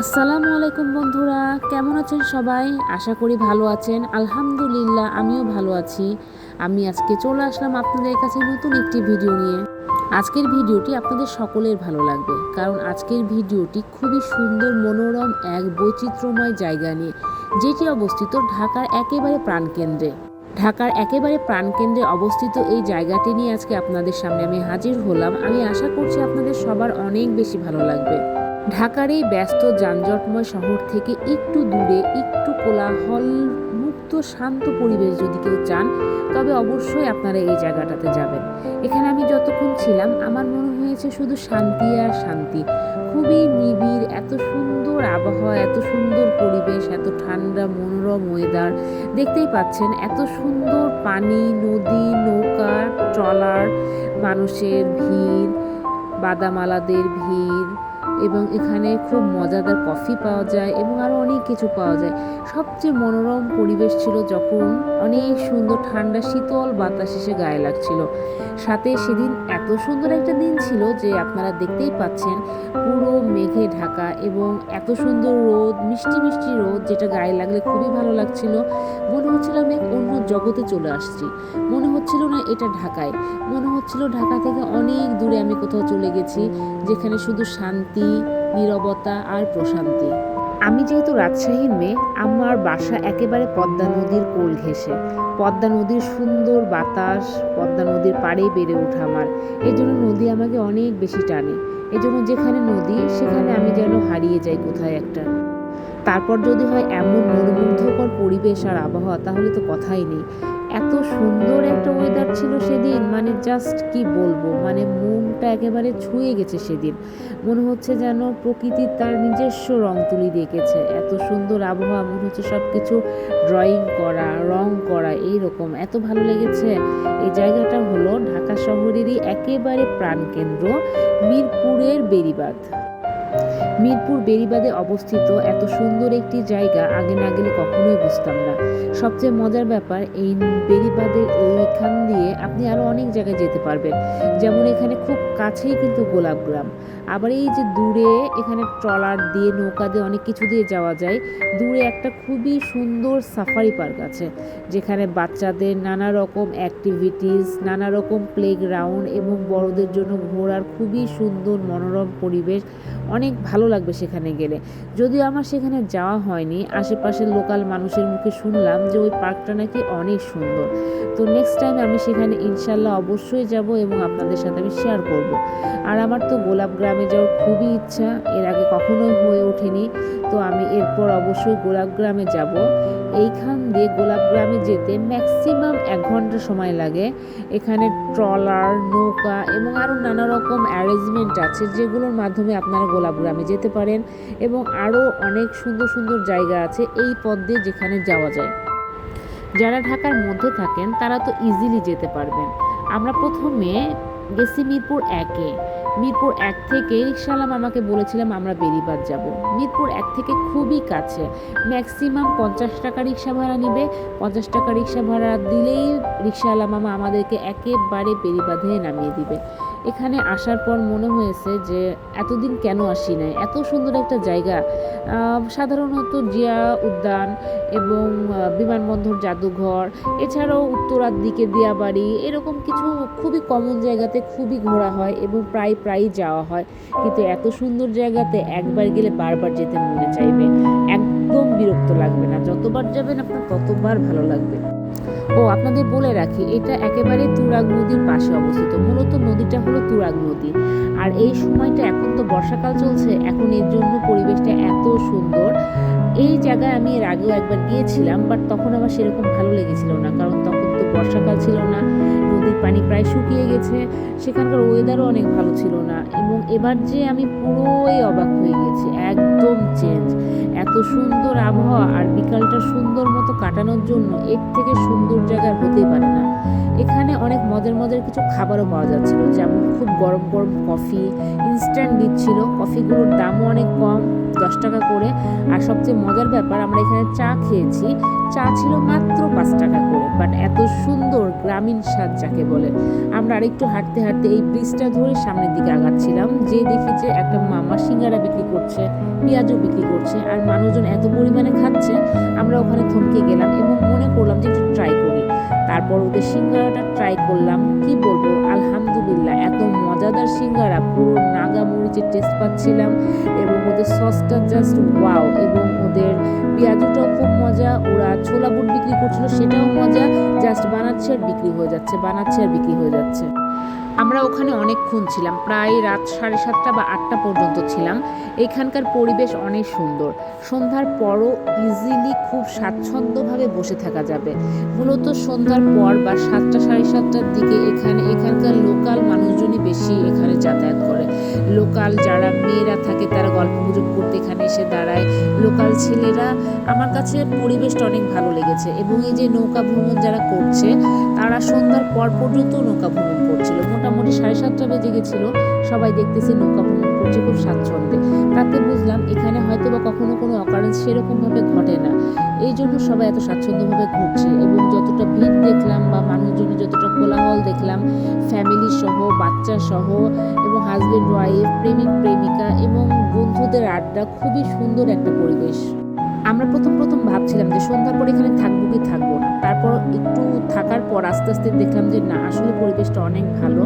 আসসালামু আলাইকুম বন্ধুরা, কেমন আছেন সবাই? আশা করি ভালো আছেন। আলহামদুলিল্লাহ, আমিও ভালো আছি। আমি আজকে চলে আসলাম আপনাদের কাছে নতুন একটি ভিডিও নিয়ে। আজকের ভিডিওটি আপনাদের সকলের ভালো লাগবে, কারণ আজকের ভিডিওটি খুবই সুন্দর, মনোরম, এক বৈচিত্র্যময় জায়গা নিয়ে, যেটি অবস্থিত ঢাকার একেবারে প্রাণকেন্দ্রে। ঢাকার একেবারে প্রাণকেন্দ্রে অবস্থিত এই জায়গাটি নিয়ে আজকে আপনাদের সামনে আমি হাজির হলাম। আমি আশা করছি আপনাদের সবার অনেক বেশি ভালো লাগবে। ঢাকার এই ব্যস্ত যানজটময় শহর থেকে একটু দূরে একটু কোলাহল মুক্ত শান্ত পরিবেশ যদি কেউ চান, তবে অবশ্যই আপনারা এই জায়গাটাতে যাবেন। এখানে আমি যতক্ষণ ছিলাম, আমার মনে হয়েছে শুধু শান্তি আর শান্তি। খুবই নিবিড়, এত সুন্দর আবহাওয়া, এত সুন্দর পরিবেশ, এত ঠান্ডা, মনোরম ওয়েদার দেখতেই পাচ্ছেন, এত সুন্দর পানি, নদী, নৌকা, ট্রলার, মানুষের ভিড়, বাদামালাদের ভিড় এবং এখানে খুব মজাদার কফি পাওয়া যায় এবং আরও অনেক কিছু পাওয়া যায়। সবচেয়ে মনোরম পরিবেশ ছিল যখন অনেক সুন্দর ঠান্ডা, শীতল বাতাস এসে গায়ে লাগছিল। সাথে সেদিন এত সুন্দর একটা দিন ছিল যে আপনারা দেখতেই পাচ্ছেন পুরো মেঘে ঢাকা এবং এত সুন্দর রোদ, মিষ্টি মিষ্টি রোদ যেটা গায়ে লাগলে খুবই ভালো লাগছিল। মনে হচ্ছিল আমি অন্য জগতে চলে আসছি। মনে হচ্ছিল না এটা ঢাকায়। মনে হচ্ছিল ঢাকা থেকে অনেক দূরে আমি কোথাও চলে গেছি, যেখানে শুধু শান্তি নীরবতা আর প্রশান্তি। আমি যেহেতু রাজশাহীর মেয়ে আমার বাসা একেবারে পদ্মা নদীর কোল ঘেঁষে। পদ্মা নদীর সুন্দর বাতাস, পদ্মা নদীর পাড়েই বেড়ে ওঠা আমার। এই জন্য নদী আমাকে অনেক বেশি টানে। এই জন্য যেখানে নদী, সেখানে আমি যেন হারিয়ে যাই কোথায় একটা। তারপর যদি হয় এমন মনোমুগ্ধকর পরিবেশ আর আবহাওয়া, তাহলে তো কথাই নেই। এত সুন্দর একটা ওয়েদার ছিল সেদিন মানে জাস্ট কি বলব? মানে মনটা একেবারে ছুঁয়ে গেছে সেদিন। মনে হচ্ছে যেন প্রকৃতি তার নিজস্ব রং তুলি দেখেছে এত সুন্দর আবহাওয়া, মনে হচ্ছে সব কিছু ড্রয়িং করা, রং করা এই রকম এত ভালো লেগেছে। এই জায়গাটা হলো ঢাকা শহরেরই একেবারে প্রাণকেন্দ্র, মিরপুরের বেরিবাঁধ মিরপুর বেরিবাদে অবস্থিত এত সুন্দর একটি জায়গা আগে না গেলে কখনোই বুঝতাম না। সবচেয়ে মজার ব্যাপার, এই বেরিবাদের এইখান দিয়ে আপনি আরও অনেক জায়গায় যেতে পারবেন। যেমন এখানে খুব কাছেই কিন্তু গোলাপগ্রাম আবার এই যে দূরে এখানে ট্রলার দিয়ে, নৌকা দিয়ে অনেক কিছু দিয়ে যাওয়া যায়। দূরে একটা খুবই সুন্দর সাফারি পার্ক আছে, যেখানে বাচ্চাদের নানা রকম অ্যাক্টিভিটিস নানা রকম প্লেগ্রাউন্ড এবং বড়দের জন্য ঘোরার খুবই সুন্দর মনোরম পরিবেশ। অনেক ভালো লাগবে সেখানে গেলে। যদিও আমার সেখানে যাওয়া হয়নি, আশেপাশের লোকাল মানুষের মুখে শুনলাম যে ওই পার্কটা নাকি অনেক সুন্দর। তো নেক্সট টাইম আমি সেখানে ইনশাল্লাহ অবশ্যই যাব এবং আপনাদের সাথে আমি শেয়ার করব। আর আমার তো গোলাপ গ্রামে যাওয়ার খুবই ইচ্ছা, এর আগে কখনোই হয়ে ওঠেনি। তো আমি এরপর অবশ্যই গোলাপ গ্রামে যাব। এইখান দিয়ে গোলাপ গ্রামে যেতে ম্যাক্সিমাম এক ঘণ্টা সময় লাগে। এখানে ট্রলার নৌকা এবং আরও নানা রকম অ্যারেঞ্জমেন্ট আছে যেগুলোর মাধ্যমে আপনারা গোলাপ গ্রামে যেতে পারেন এবং আরও অনেক সুন্দর সুন্দর জায়গা আছে এই পথ দিয়ে যেখানে যাওয়া যায়। যারা ঢাকার মধ্যে থাকেন তারা তো ইজিলি যেতে পারবেন। আমরা প্রথমে গেছি মিরপুর একে। মিরপুর এক থেকে রিক্সাওয়ালা আমাকে বলেছিলাম আমরা বেরিবাদ যাব। মিরপুর এক থেকে খুবই কাছে। ম্যাক্সিমাম পঞ্চাশ টাকা রিক্সা ভাড়া নেবে। পঞ্চাশ টাকা রিক্সা ভাড়া দিলেই রিক্সাওয়ালা মামা আমাদেরকে একেবারে বেরিবাঁধে নামিয়ে দিবে। এখানে আসার পর মনে হয়েছে যে, এতদিন কেন আসি নাই? এত সুন্দর একটা জায়গা। সাধারণত জিয়া উদ্যান এবং বিমানবন্দর, জাদুঘর, এছাড়াও উত্তরার দিকে দিয়াবাড়ি, এরকম কিছু খুবই কমন জায়গাতে খুবই ঘোরা হয় এবং প্রায় প্রায়ই যাওয়া হয়। কিন্তু এত সুন্দর জায়গাতে একবার গেলে বারবার যেতে মনে চাইবে। একদম বিরক্ত লাগবে না। যতবার যাবেন আপনার ততবার ভালো লাগবে। ও, আপনাদের বলে রাখি, এটা একেবারে তুরাগ নদীর পাশে অবস্থিত। মূলত নদীটা হলো তুরাগ নদী। আর এই সময়টা এখন তো বর্ষাকাল চলছে, এখন এর জন্য পরিবেশটা এত সুন্দর। এই জায়গায় আমি এর আগেও একবার গিয়েছিলাম, বাট তখন আমার সেরকম ভালো লেগেছিল না, কারণ তখন তো বর্ষাকাল ছিল না। নদীর পানি প্রায় শুকিয়ে গেছে। সেখানকার ওয়েদারও অনেক ভালো ছিল না এবং এবার যে আমি পুরোই অবাক হয়ে গেছি, একদম চেঞ্জ এত সুন্দর আবহাওয়া আর বিকালটা সুন্দর মতো কাটানোর জন্য এর থেকে সুন্দর জায়গা এখানে অনেক মজার মজার কিছু খাবারও পাওয়া যাচ্ছিল। যেমন খুব গরম গরম কফি ইনস্ট্যান্ট দিচ্ছিল। কফিগুলোর দামও অনেক কম, দশ টাকা করে। আর সবচেয়ে মজার ব্যাপার, আমরা এখানে চা খেয়েছি। চা ছিল মাত্র পাঁচ টাকা করে বাট এত সুন্দর গ্রামীণ স্বাদ যাকে বলে। আমরা আরেকটু হাঁটতে হাঁটতে এই ব্রিজটা ধরে সামনের দিকে আগাচ্ছিলাম, যে দেখি যে একটা মামা সিঙ্গারা বিক্রি করছে, পেঁয়াজও বিক্রি করছে, আর মানুষজন এত পরিমাণে খাচ্ছে। আমরা ওখানে থমকে গেলাম এবং তারপর ওদের সিঙ্গারাটা ট্রাই করলাম। কি বলব? আলহামদুলিল্লাহ, এত মজাদার সিঙ্গারা। পুরো নাগা মরিচের টেস্ট পাচ্ছিলাম এবং ওদের সসটা জাস্ট ওয়াও এবং ওদের পেঁয়াজুটাও খুব মজা। ওরা ছোলা বুট বিক্রি করছিল, সেটাও মজা। জাস্ট বানাচ্ছে আর বিক্রি হয়ে যাচ্ছে, বানাচ্ছে আর বিক্রি হয়ে যাচ্ছে। আমরা ওখানে অনেকক্ষণ ছিলাম, প্রায় রাত সাড়ে সাতটা বা আটটা পর্যন্ত ছিলাম। এখানকার পরিবেশ অনেক সুন্দর। সন্ধ্যার পরও ইজিলি খুব স্বাচ্ছন্দ্যভাবে বসে থাকা যাবে। মূলত সন্ধ্যার পর বা সাতটা সাড়ে সাতটার দিকে এখানে, এখানকার লোকাল মানুষজনই বেশি এখানে যাতায়াত করে। লোকাল যারা মেয়েরা থাকে তারা গল্প গুজব করতে এখানে এসে দাঁড়ায়। লোকাল ছেলেরা, আমার কাছে পরিবেশটা অনেক ভালো লেগেছে এবং এই যে নৌকা ভ্রমণ যারা করছে, তারা সন্ধ্যার পর পর্যন্ত নৌকা ভ্রমণ করছিল। মোটামুটি সাড়ে সাতটা বেজে গেছিল, সবাই দেখতেছে নৌকা ভ্রমণ করছে খুব স্বাচ্ছন্দ্যে। তাতে বুঝলাম এখানে হয়তো বা কখনো কোনো অকারেন্স সেরকমভাবে ঘটে না। এই জন্য সবাই এত স্বাচ্ছন্দ্যভাবে ঘুরছে এবং যতটা ভিড় দেখলাম বা মানুষজনের যতটা কোলাহল দেখলাম ফ্যামিলি সহ, বাচ্চা সহ এবং হাজবেন্ড ওয়াইফ প্রেমিক, প্রেমিকা এবং বন্ধুদের আড্ডা খুবই সুন্দর একটা পরিবেশ। আমরা প্রথম ভাবছিলাম যে সন্ধ্যার পর এখানে থাকব কি থাকব না। তারপর একটু থাকার পর আস্তে আস্তে দেখলাম যে না, আসলে পরিবেশটা অনেক ভালো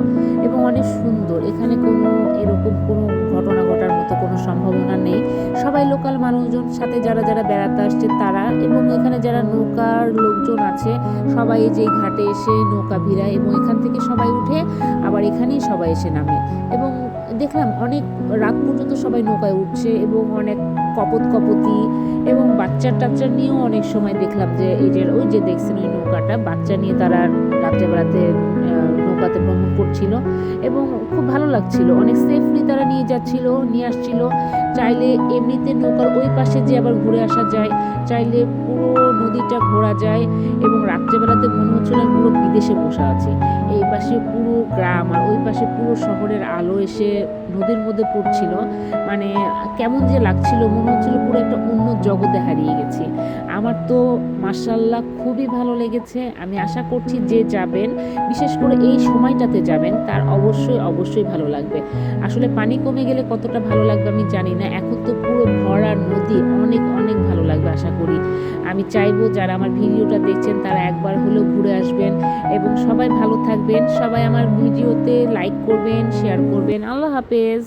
এবং অনেক সুন্দর। এখানে কোনো এরকম কোনো ঘটনা ঘটার মতো কোনো সম্ভাবনা নেই। সবাই লোকাল মানুষজন সাথে যারা যারা বেড়াতে আসছে তারা এবং এখানে যারা নৌকার লোকজন আছে, সবাই যে ঘাটে এসে নৌকা ভিড়ায় এবং এখান থেকে সবাই উঠে আবার এখানেই সবাই এসে নামে। এবং দেখলাম অনেক রাত পর্যন্ত সবাই নৌকায় উঠছে এবং অনেক কপত কপতি এবং বাচ্চা টাচ্চা নিয়েও অনেক সময় দেখলাম যে এই যে, ওই যে দেখছেন ওই নৌকাটা, বাচ্চা নিয়ে তারা রাত্রেবেলাতে নৌকাতে ভ্রমণ করছিল এবং খুব ভালো লাগছিল। অনেক সেফলি তারা নিয়ে যাচ্ছিল, নিয়ে আসছিল। চাইলে এমনিতে নৌকার ওই পাশে যে আবার ঘুরে আসা যায়, চাইলে পুরো নদীটা ঘোরা যায় এবং রাত্রেবেলাতে মনে হচ্ছিল পুরো বিদেশে বসা আছে। এই পাশে পুরো গ্রাম আর ওই পাশে পুরো শহরের আলো এসে নদীর মধ্যে পড়ছিল। মানে কেমন যে লাগছিল, মনে হচ্ছিল পুরো একটা অন্য জগতে হারিয়ে গেছি। আমার তো মার্শাল্লাহ খুবই ভালো লেগেছে। আমি আশা করছি যে যাবেন, বিশেষ করে এই সময়টাতে যাবেন, তার অবশ্যই অবশ্যই ভালো লাগবে। আসলে পানি কমে গেলে কতটা ভালো লাগবে আমি জানি না। এখন তো পুরো ভরা নদী অনেক অনেক ভালো লাগবে আশা করি। আমি চাইব যারা আমার ভিডিওটা দেখছেন, তারা একবার হলেও ঘুরে আসবেন। এবং সবাই ভালো থাকবেন। সবাই আমার ভিডিওতে লাইক করবেন শেয়ার করবেন। আল্লাহ হাফেজ।